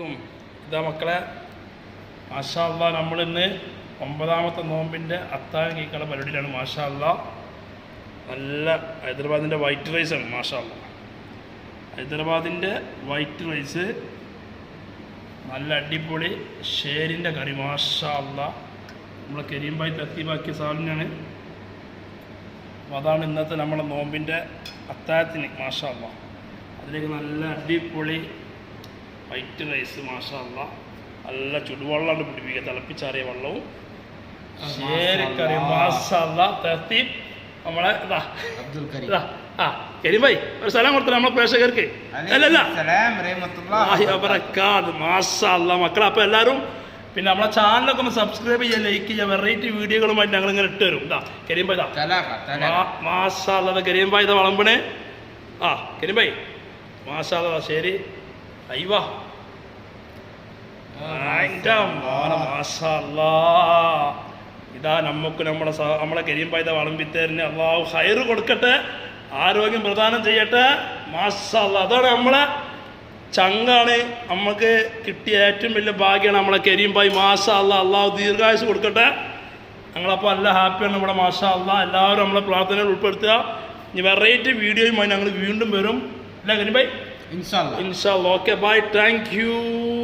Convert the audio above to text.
അലൈക്കും ഇതാ മക്കളെ മാഷാ നമ്മളിന്ന് ഒമ്പതാമത്തെ നോമ്പിന്റെ അത്താഴം കേൾക്കാനുള്ള പരിപാടിയിലാണ് മാഷാ നല്ല ഹൈദരാബാദിന്റെ വൈറ്റ് റൈസാണ് മാഷാ അല്ലാ ഹൈദരാബാദിന്റെ വൈറ്റ് റൈസ് നല്ല അടിപൊളി ഷേരിന്റെ കറി മാഷാ അല്ലാ നമ്മളെ കരീംബായി തത്തിബാക്കിയ സാധനമാണ്. അപ്പോൾ അതാണ് ഇന്നത്തെ നമ്മളെ നോമ്പിന്റെ അത്താഴത്തിന് മാഷാ അതിലേക്ക് നല്ല അടിപൊളി വൈറ്റ് റൈസ് മാഷല്ല. നല്ല ചുടുവെള്ളം പിടിപ്പിക്കുക. തിളപ്പിച്ചാറിയ വെള്ളവും. ശേരിക്കറി മാഷല്ല. തത്തി നമ്മളെ ഇതാ. അബ്ദുൽ കരീം. ഇതാ. ആ കരിമ്പായി ഒരു സ്ഥലം കൊടുത്തത് നമ്മളെ പ്രേക്ഷകർക്ക്? അല്ലല്ല. മാഷല്ല മക്കളെ അപ്പോൾ എല്ലാവരും പിന്നെ നമ്മളെ ചാനലൊക്കെ ഒന്ന് സബ്സ്ക്രൈബ് ചെയ്യുക ലൈക്ക് ചെയ്യുക വെറൈറ്റി വീഡിയോകളുമായിട്ട് ഞങ്ങൾ ഇങ്ങനെ ഇട്ട് തരും. ഇതാ ഇതാ. തലാഖ തലാഖ. മാഷാല്ല കരിമ്പായി ഇതാ വളമ്പണേ. ആ കരിമ്പായി മാഷാല്ല ശരി. മാഷാല്ലാ ഇതാ നമുക്ക് നമ്മുടെ നമ്മളെ നമ്മളെ കരിയമ്പായ്ത വളമ്പിത്തേരിന് അള്ളാഹു ഹൈറ് കൊടുക്കട്ടെ. ആരോഗ്യം പ്രദാനം ചെയ്യട്ടെ. മാസല്ല അതാണ് നമ്മളെ ചങ്കാണ്. നമുക്ക് കിട്ടിയ ഏറ്റവും വലിയ ഭാഗ്യമാണ് നമ്മളെ കരിയമ്പായി. മാഷാ അല്ല. അള്ളാഹു ദീർഘായുസ് കൊടുക്കട്ടെ. ഞങ്ങളപ്പോൾ നല്ല ഹാപ്പിയാണ് നമ്മുടെ മാഷാ അല്ല. എല്ലാവരും നമ്മളെ പ്രാർത്ഥനയിൽ ഉൾപ്പെടുത്തുക. ഇനി വെറൈറ്റി വീഡിയോയുമായി ഞങ്ങൾ വീണ്ടും വരും. അല്ല കരിമ്പായി inshallah. Inshallah. Okay bye. Thank you.